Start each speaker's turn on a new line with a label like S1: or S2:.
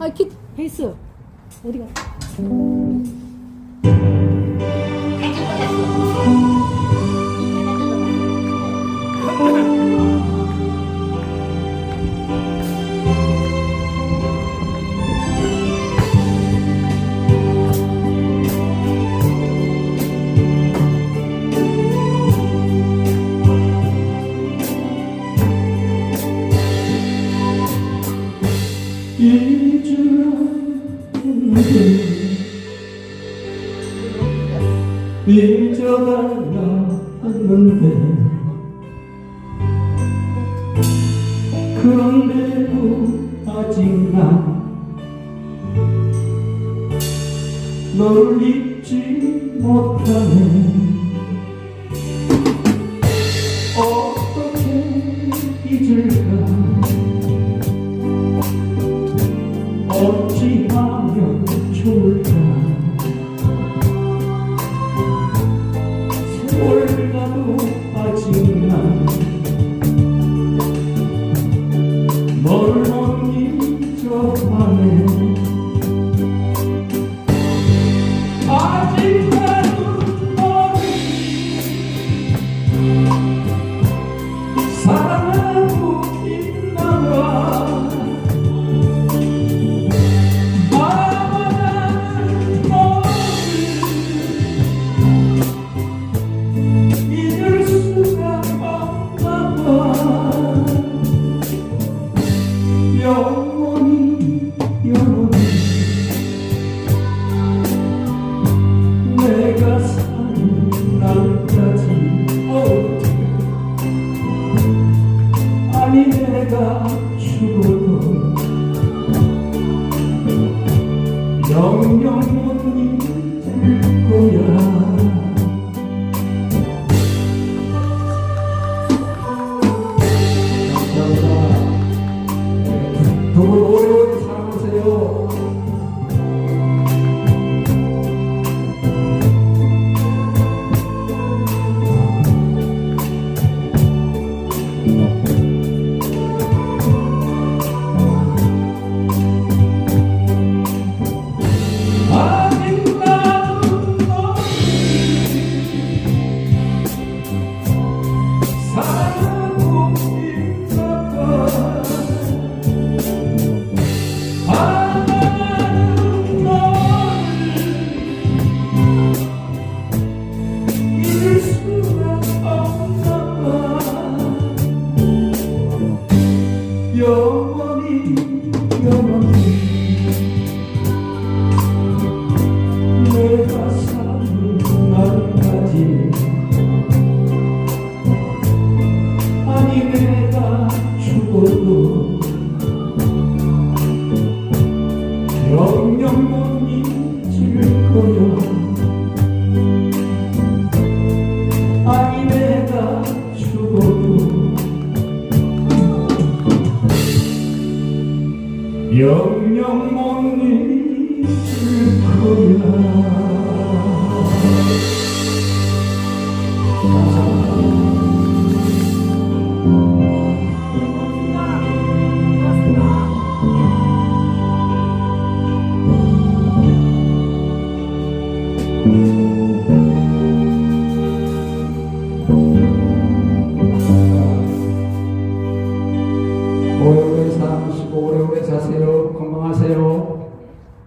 S1: 아, 키, 베이스. 어디가?
S2: 잊어달라 했는데. 그런데도 아직 나 너를 잊지 못하네. 어떻게 잊을까? 어찌하면 좋을 죽어도 영영 못 운명만이 지를 거야.